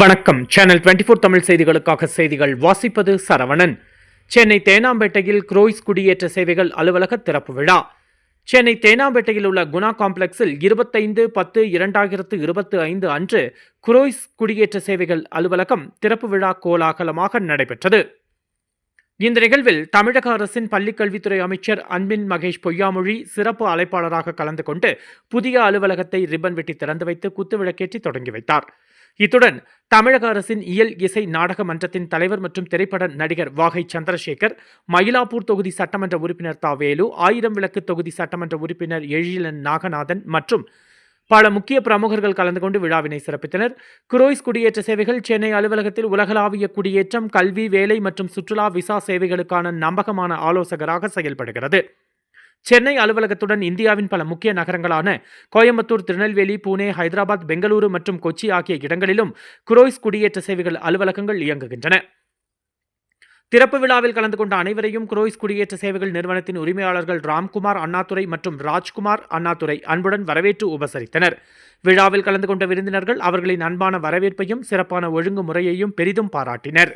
வணக்கம். Channel twenty four Tamil செய்திகளுக்காக செய்திகள் வாசிப்பது சரவணன். சென்னை தேனாம்பேட்டையில் குரோய்ஸ் குடியேற்ற சேவைகள் அலுவலக திறப்பு விழா. சென்னை தேனாம்பேட்டையில் உள்ள குணா காம்ப்ளெக்ஸில் இருபத்தைந்து பத்து இரண்டாயிரத்து இருபத்து ஐந்து அன்று குரோய்ஸ் குடியேற்ற சேவைகள் அலுவலகம் திறப்பு விழா கோலாகலமாக நடைபெற்றது. இந்த நிகழ்வில் தமிழக அரசின் பள்ளிக்கல்வித்துறை அமைச்சர் அன்பின் மகேஷ் பொய்யாமொழி சிறப்பு அழைப்பாளராக கலந்து கொண்டு புதிய அலுவலகத்தை ரிப்பன் வெட்டி திறந்து வைத்து குத்துவிளக்கேற்றி தொடங்கி வைத்தார். இத்துடன் தமிழக அரசின் இயல் இசை நாடக மன்றத்தின் தலைவர் மற்றும் திரைப்பட நடிகர் வாகை சந்திரசேகர் மயிலாப்பூர் தொகுதி சட்டமன்ற உறுப்பினர் தா வேலு ஆயிரம் விளக்கு தொகுதி சட்டமன்ற உறுப்பினர் எழிலன் நாகநாதன் மற்றும் பல முக்கிய பிரமுகர்கள் கலந்து கொண்டு விழாவினை சிறப்பித்தனர். குரோய்ஸ் குடியேற்ற சேவைகள் சென்னை அலுவலகத்தில் உலகளாவிய குடியேற்றம் கல்வி வேலை மற்றும் சுற்றுலா விசா சேவைகளுக்கான நம்பகமான ஆலோசகராக செயல்படுகிறது. சென்னை அலுவலகத்துடன் இந்தியாவின் பல முக்கிய நகரங்களான கோயம்புத்தூர் திருநெல்வேலி புனே ஹைதராபாத் பெங்களூரு மற்றும் கொச்சி ஆகிய இடங்களிலும் குரோய்ஸ் குடியேற்ற சேவைகள் அலுவலகங்கள் இயங்குகின்றன. திறப்பு விழாவில் கலந்து கொண்ட அனைவரையும் குரோய்ஸ் குடியேற்ற சேவைகள் நிறுவனத்தின் உரிமையாளர்கள் ராம்குமார் அண்ணாதுரை மற்றும் ராஜ்குமார் அண்ணாதுரை அன்புடன் வரவேற்று உபசரித்தனர். விழாவில் கலந்து கொண்ட விருந்தினர்கள் அவர்களின் அன்பான வரவேற்பையும் சிறப்பான ஒழுங்குமுறையையும் பெரிதும் பாராட்டினர்.